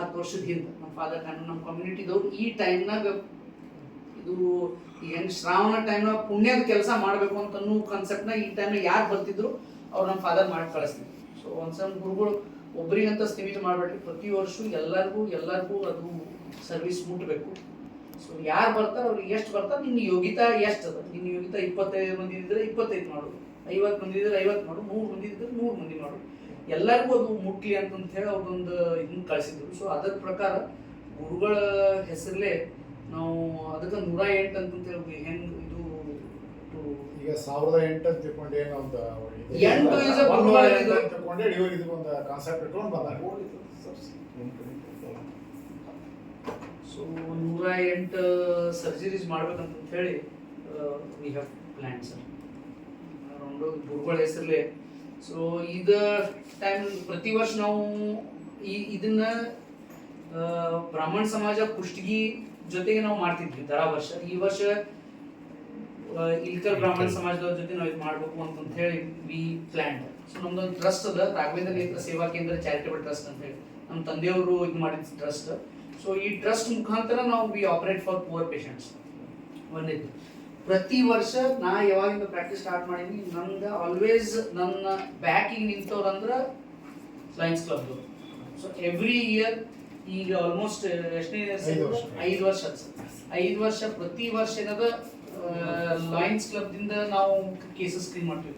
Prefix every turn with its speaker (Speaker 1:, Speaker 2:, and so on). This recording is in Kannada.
Speaker 1: ಹತ್ತು ವರ್ಷದ ಹಿಂದೆ. ನಮ್ಮ ಫಾದರ್ ಟೈಮ್ ನಮ್ಮ ಕಮ್ಯುನಿಟಿದವ್ರು ಈ ಟೈಮ್ನಾಗ ಇದು ಹೆಂಗೆ ಶ್ರಾವಣ ಟೈಮ್ನಾಗ ಪುಣ್ಯದ ಕೆಲಸ ಮಾಡಬೇಕು ಅಂತನೂ ಕನ್ಸೆಪ್ಟ್ನಾಗ ಕಾನ್ಸೆಪ್ಟ್ನ ಈ ಟೈಮ್ನಾಗ ಯಾರು ಬರ್ತಿದ್ರು ಅವ್ರು ನಮ್ಮ ಫಾದರ್ ಮಾಡಿ ಕಳಿಸ್ತಿದ್ರು. ಸೊ ಒಂದ್ಸಲ ಗುರುಗಳು ಒಬ್ರಿಗಂತ ಸ್ಥಿಮಿತ ಮಾಡಬೇಡ್ರಿ. ಪ್ರತಿ ವರ್ಷ ಎಲ್ಲರಿಗೂ ಎಲ್ಲರಿಗೂ ಅದು ಸರ್ವಿಸ್ ಮುಟ್ಟಬೇಕು ಸೊ ಯಾರು ಬರ್ತಾರೆ ಅವ್ರಿಗೆ ಎಷ್ಟು ಬರ್ತಾರೆ ನಿನ್ನ ಯೋಗ್ಯತಾ ಎಷ್ಟು ಅದ? ನಿನ್ನ ಯೋಗ್ಯತಾ ಇಪ್ಪತ್ತೈದು ಮಂದಿ ಇದ್ರೆ ಇಪ್ಪತ್ತೈದು ಮಾಡು. ಐವತ್ತು ಮಂದಿ ಇದ್ರೆ ಐವತ್ತು ಮಾಡು. ನೂರು ಮಂದಿ ಇದ್ರೆ ನೂರು ಮಂದಿ ಮಾಡು. ಎಲ್ಲರಿಗೂ ಅದು ಮುಟ್ಲಿ ಅಂತಂತ ಹೇಳಿ ಅವ್ರದ್ದೊಂದು ಇದನ್ನ ಕಳಿಸಿದ್ರು. ಸೊ ಅದರ ಪ್ರಕಾರ ಗುರುಗಳ ಹೆಸರಲ್ಲೇ ನಾವು ಅದಕ್ಕೆ ನೂರ ಎಂಟು ಅಂತಂತ ಹೇಳಿ ಹೆಂಗ್ ಇದು
Speaker 2: ಈಗ ಸಾವಿರದ ಎಂಟು ಅಂತ ತಿಳ್ಕೊಂಡು ಏನೋ ಒಂದು
Speaker 1: ಎಂಟು ಇಸ್
Speaker 2: ಒಂದು ತಿಳ್ಕೊಂಡೆ ಇವಾಗ ಇದು ಒಂದು ಕಾನ್ಸೆಪ್ಟ್ ಇಟ್ಕೊಂಡು ಬಂದಾಗ
Speaker 1: ಸೊ ನೂರ ಎಂಟು ಸರ್ಜರೀಸ್ ಮಾಡ್ಬೇಕಂತ ಹೇಳಿ ವಿ ಹ್ಯಾವ್ ಪ್ಲ್ಯಾನ್ ಸರ್ ಗುರುಗಳ ಹೆಸರಲ್ಲೇ ಸೊ ಇದ ಟೈಮ್ ಪ್ರತಿ ವರ್ಷ ನಾವು ಈ ಇದನ್ನ ಬ್ರಾಹ್ಮಣ ಸಮಾಜ ಕುಷ್ಟಗಿ ಜೊತೆಗೆ ನಾವು ಮಾಡ್ತಿದ್ವಿ ದರ ವರ್ಷ. ಈ ವರ್ಷ ಇಲ್ಕರ್ ಬ್ರಾಹ್ಮಣ ಸಮಾಜದವ್ರ ಜೊತೆ ನಾವು ಇದು ಮಾಡ್ಬೇಕು ಅಂತ ಹೇಳಿ ವಿ ಪ್ಲಾನ್ ಸೊ ನಮ್ದೊಂದು ಟ್ರಸ್ಟ್ ಅದ ರಾಘವೇಂದ್ರ ನೇತ್ರ ಸೇವಾ ಕೇಂದ್ರ ಚಾರಿಟೇಬಲ್ ಟ್ರಸ್ಟ್ ಅಂತ ಹೇಳಿ. ನಮ್ಮ ತಂದೆಯವರು ಇದು ಮಾಡಿದ ಟ್ರಸ್ಟ್ ಸೊ ಈ ಟ್ರಸ್ಟ್ ಮುಖಾಂತರ ನಾವು we operate for poor patients ಒಂದಿದ್ದು ಪ್ರತಿ ವರ್ಷ ನಾ ಯಾವಾಗಿಂದ ಪ್ರಾಕ್ಟೀಸ್ ಸ್ಟಾರ್ಟ್ ಮಾಡೀನಿ ನಂದು ಆಲ್ವೇಸ್ ನನ್ನ ಬ್ಯಾಕಿಗೆ ನಿಂತವ್ರಂದ್ರೆ lions club so every year ಈಗ ಆಲ್ಮೋಸ್ಟ್ ಎಷ್ಟನೇ
Speaker 2: ಐದು ವರ್ಷ.
Speaker 1: ಐದು ವರ್ಷ ಆಯ್ತು ಐದು ವರ್ಷ ಪ್ರತಿ ವರ್ಷ ಏನದ ಲಯನ್ಸ್ ಕ್ಲಬ್ ದಿಂದ ನಾವು ಕೇಸಸ್ ಕ್ಲೀನ್ ಮಾಡ್ತೀವಿ.